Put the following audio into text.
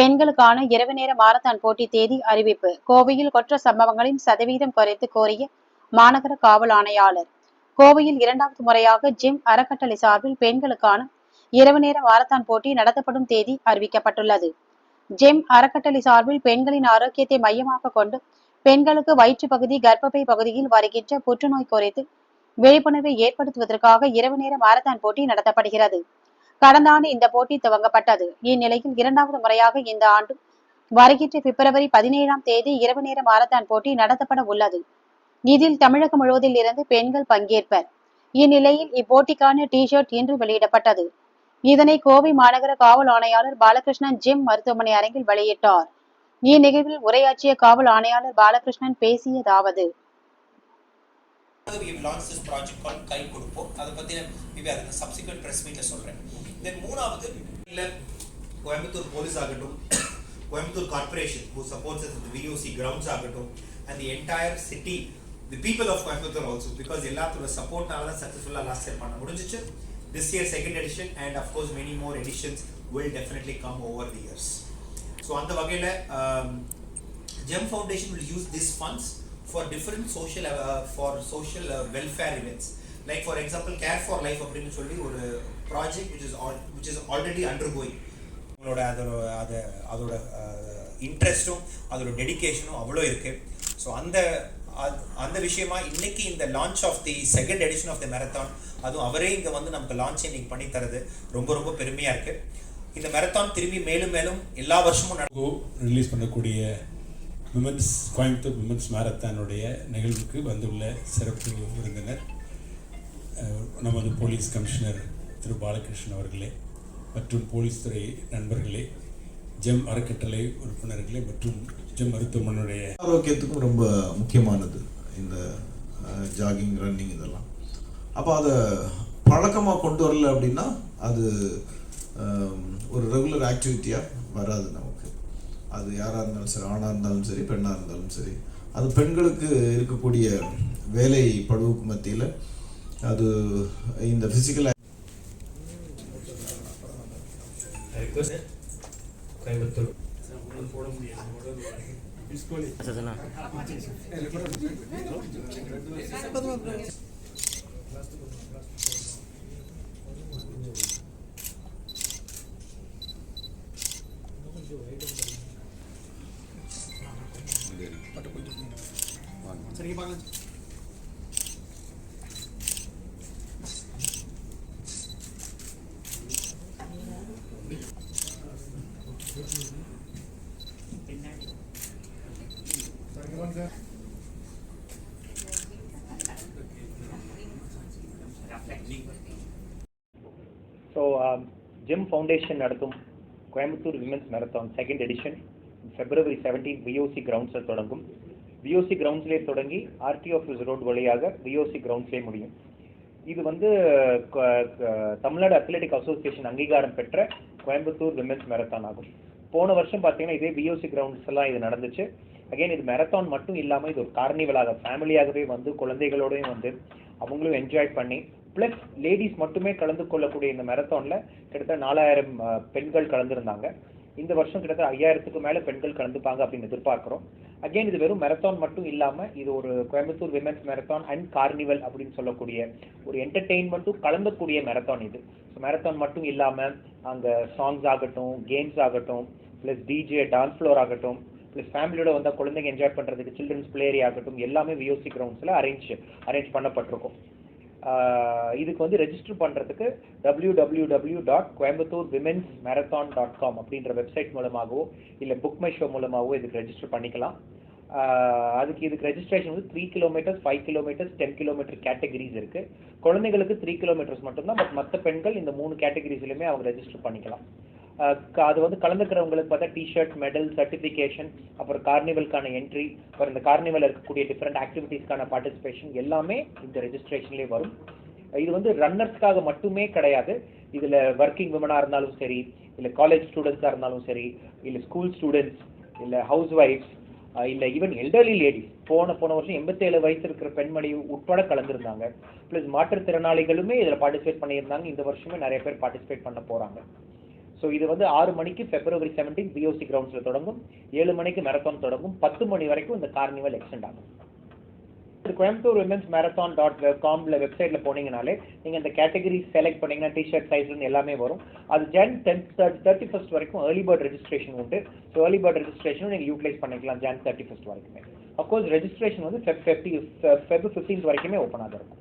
பெண்களுக்கான இரவு நேர மாரத்தான் போட்டி தேதி அறிவிப்பு. கோவையில் கொற்ற சம்பவங்களின் சதவீதம் குறைத்து கோரிய மாநகர காவல் ஆணையாளர். கோவையில் இரண்டாவது முறையாக ஜிம் அறக்கட்டளை சார்பில் பெண்களுக்கான இரவு நேர மாரத்தான் போட்டி நடத்தப்படும் தேதி அறிவிக்கப்பட்டுள்ளது. ஜெம் அறக்கட்டளை சார்பில் பெண்களின் ஆரோக்கியத்தை மையமாக கொண்டு பெண்களுக்கு வயிற்று பகுதி கர்ப்பப்பை பகுதியில் வருகின்ற புற்றுநோய் குறைத்து விழிப்புணர்வை ஏற்படுத்துவதற்காக இரவு நேர மாரத்தான் போட்டி நடத்தப்படுகிறது. கடந்த ஆண்டு இந்த போட்டி துவங்கப்பட்டது. இந்நிலையில் இரண்டாவது முறையாக இந்த ஆண்டு வருகின்ற பிப்ரவரி பதினேழாம் தேதி இரவு நேர மாரத்தான் போட்டி நடத்தப்பட உள்ளது. இதில் தமிழகம் முழுவதில் இருந்து பெண்கள் பங்கேற்பர். இந்நிலையில் இப்போட்டிக்கான டி ஷர்ட் இன்று வெளியிடப்பட்டது. இதனை கோவை மாநகர காவல் ஆணையாளர் பாலகிருஷ்ணன் ஜிம் மருத்துவமனை அரங்கில் வெளியிட்டார். இந்நிகழ்வில் உரையாற்றிய காவல் ஆணையாளர் பாலகிருஷ்ணன் பேசியதாவது we have launched this project called கை கொடுப்போம் அதை பற்றின மேபி அதுக்கு சப்சிக்வெண்ட் ப்ரெஸ் மீட்டில் சொல்கிறேன் தென் மூணாவது இல்லை கோயம்புத்தூர் போலீஸ் ஆகட்டும் கோயம்புத்தூர் கார்பரேஷன் ஹூ சப்போர்ட்ஸ் இந்த விஓசி கிரவுண்ட்ஸ் ஆகட்டும் and the entire city the people of Coimbatore also because எல்லாத்தோட சப்போர்ட்னால தான் சக்ஸஸ்ஃபுல்லாக லாஸ்ட் இயர் பண்ண முடிஞ்சிச்சு. This year second edition and of course many more editions will definitely come over the years so அந்த வகையில் Gem foundation will use this funds for different social for social welfare events like for example care for life அப்படின்னு சொல்லி ஒரு project which all which is already undergoing உங்களோட அதோட அதை அதோட இன்ட்ரெஸ்ட்டும் அதோட டெடிகேஷனும் அவ்வளோ இருக்குது ஸோ அந்த அந்த விஷயமா இன்னைக்கு இந்த launch of the second edition of the marathon அதுவும் அவரே இங்கே வந்து நமக்கு லான்ச் இன்னைக்கு பண்ணி தரது. ரொம்ப ரொம்ப பெருமையாக இருக்குது இந்த மேரத்தான் திரும்பி மேலும் மேலும் எல்லா வருஷமும் நடக்கும் ரிலீஸ் பண்ணக்கூடிய விமன்ஸ் கோயம்புத்தூர் விமன்ஸ் மாரத்தானுடைய நிகழ்வுக்கு வந்துள்ள சிறப்பு விருந்தினர் நமது போலீஸ் கமிஷனர் திரு பாலகிருஷ்ணன் அவர்களே மற்றும் போலீஸ் துறை நண்பர்களே ஜெம் அறக்கட்டளை உறுப்பினர்களே மற்றும் ஜெம் மருத்துவமனையுடைய ஆரோக்கியத்துக்கும் ரொம்ப முக்கியமானது இந்த ஜாகிங் ரன்னிங் இதெல்லாம். அப்போ அதை பழக்கமாக கொண்டு வரல அப்படின்னா அது ஒரு ரெகுலர் ஆக்டிவிட்டியாக வராது நம்ம. அது யாராக இருந்தாலும் சரி ஆணாக இருந்தாலும் சரி பெண்ணாக இருந்தாலும் சரி அது பெண்களுக்கு இருக்கக்கூடிய வேலை பழுவுக்கு மத்தியில் அது இந்த physical Coimbatore so Gem foundation நடத்தும் Coimbatore women's marathon second edition February seventeen VOC கிரவுண்ட்ஸில் தொடங்கும். விஓசி கிரவுண்ட்ஸ்லேயே தொடங்கி ஆர்டி ஆஃபீஸ் ரோடு வழியாக விஓசி கிரவுண்ட்ஸ்லேயே முடியும். இது வந்து க- க- தமிழ்நாடு அத்லெட்டிக் அசோசியேஷன் அங்கீகாரம் பெற்ற கோயம்புத்தூர் விமென்ஸ் மேரத்தான் ஆகும். போன வருஷம் பார்த்தீங்கன்னா இதே பிஓசி கிரவுண்ட்ஸ் எல்லாம் இது நடந்துச்சு. அகைன் இது மேரத்தான் மட்டும் இல்லாமல் இது ஒரு கார்னிவலாக ஃபேமிலியாகவே வந்து குழந்தைகளோடையும் வந்து அவங்களும் என்ஜாய் பண்ணி ப்ளஸ் லேடிஸ் மட்டுமே கலந்து கொள்ளக்கூடிய இந்த மேரத்தானில் கிட்டத்தட்ட நாலாயிரம் பெண்கள் கலந்துருந்தாங்க. இந்த வருஷம் கிட்டத்தட்ட ஐயாயிரத்துக்கு மேலே பெண்கள் கலந்துப்பாங்க அப்படின்னு எதிர்பார்க்குறோம். அகைன் இது வெறும் மேரத்தான் மட்டும் இல்லாமல் இது ஒரு Coimbatore women's marathon and carnival அப்படின்னு சொல்லக்கூடிய ஒரு என்டர்டெயின்மெண்ட்டும் கலந்தக்கூடிய மேரத்தான் இது. ஸோ மேரத்தான் மட்டும் இல்லாமல் அங்கே சாங்ஸ் ஆகட்டும் கேம்ஸ் ஆகட்டும் ப்ளஸ் டிஜே டான்ஸ் ஃப்ளோர் ஆகட்டும் ப்ளஸ் ஃபேமிலியோட வந்தால் குழந்தைங்க என்ஜாய் பண்ணுறதுக்கு சில்ட்ரன்ஸ் பிளே ஏரியா ஆகட்டும் எல்லாமே விஓசி கிரவுண்ட்ஸில் அரேஞ்ச் அரேஞ்ச் பண்ணப்பட்டிருக்கும். இதுக்கு வந்து ரெஜிஸ்டர் பண்ணுறதுக்கு W W W dot Coimbatore women's marathon dot com அப்படின்ற வெப்சைட் மூலமாகவோ இல்லை புக் மை ஷோ மூலமாகவோ இதுக்கு ரெஜிஸ்டர் பண்ணிக்கலாம். அதுக்கு இதுக்கு ரெஜிஸ்ட்ரேஷன் வந்து three kilometres five kilometres ten kilometre categories இருக்குது குழந்தைங்களுக்கு த்ரீ கிலோமீட்டர்ஸ் மட்டும்தான் பட் மற்ற பெண்கள் இந்த மூணு கேட்டகரிஸ்லையுமே அவங்க ரெஜிஸ்டர் பண்ணிக்கலாம். அது வந்து கலந்துக்கிறவங்களுக்கு பார்த்தா டிஷர்ட் மெடல் சர்டிஃபிகேஷன் அப்புறம் கார்னிவல்கான என்ட்ரி அப்புறம் இந்த கார்னிவல் இருக்கக்கூடிய டிஃப்ரெண்ட் ஆக்டிவிட்டீஸ்க்கான பார்ட்டிசிபேஷன் எல்லாமே இந்த ரெஜிஸ்ட்ரேஷன்லேயே வரும். இது வந்து ரன்னர்ஸ்க்காக மட்டுமே கிடையாது. இதில் ஒர்க்கிங் விமனாக இருந்தாலும் சரி இல்லை காலேஜ் ஸ்டூடெண்ட்ஸாக இருந்தாலும் சரி இல்லை ஸ்கூல் ஸ்டூடெண்ட்ஸ் இல்லை ஹவுஸ் ஒய்ஃப்ஸ் இல்லை ஈவன் எல்டர்லி லேடிஸ் போன போன வருஷம் எண்பத்தேழு வயசு இருக்கிற பெண்மணி உட்பட கலந்துருந்தாங்க. ப்ளஸ் மாற்றுத்திறனாளிகளுமே இதில் பார்ட்டிசிபேட் பண்ணியிருந்தாங்க. இந்த வருஷமே நிறைய பேர் பார்ட்டிசிபேட் பண்ண போகிறாங்க ஸோ இது வந்து ஆறு மணிக்கு பிப்ரவரி செவன்டீன் பிஓசி கிரவுண்ட்ஸில் தொடங்கும். ஏழு மணிக்கு மேரத்தான் தொடங்கும். பத்து மணி வரைக்கும் இந்த கார்னிவல் எக்ஸ்டெண்ட் ஆகும். கோயம்புத்தூர் விமன்ஸ் மேரத்தான் டாட் காம்ல வெப்சைட்டில் போனீங்கனாலே நீங்கள் இந்த கேட்டகரி செலக்ட் பண்ணீங்கன்னா டிஷர்ட் சைஸ்லேருந்து எல்லாமே வரும். அது ஜென் டென் தேர்ட்டி ஃபஸ்ட் வரைக்கும் ஏர்லி பேர்ட் ரெஜிஸ்ட்ரேஷன் உண்டு. ஸோ ஏர்லி பேர்ட் ரெஜிஸ்ட்ரேஷனும் நீங்கள் யூட்டிலைஸ் பண்ணிக்கலாம் ஜன் தேர்ட்டி ஃபஸ்ட் வரைக்குமே அஃப்கோர்ஸ் ரெஜிஸ்ட்ரேஷன் வந்து ஃபெப் ஃபெப் ஃபிஃப்டீன்த் வரைக்குமே ஓப்பனாக இருக்கும்.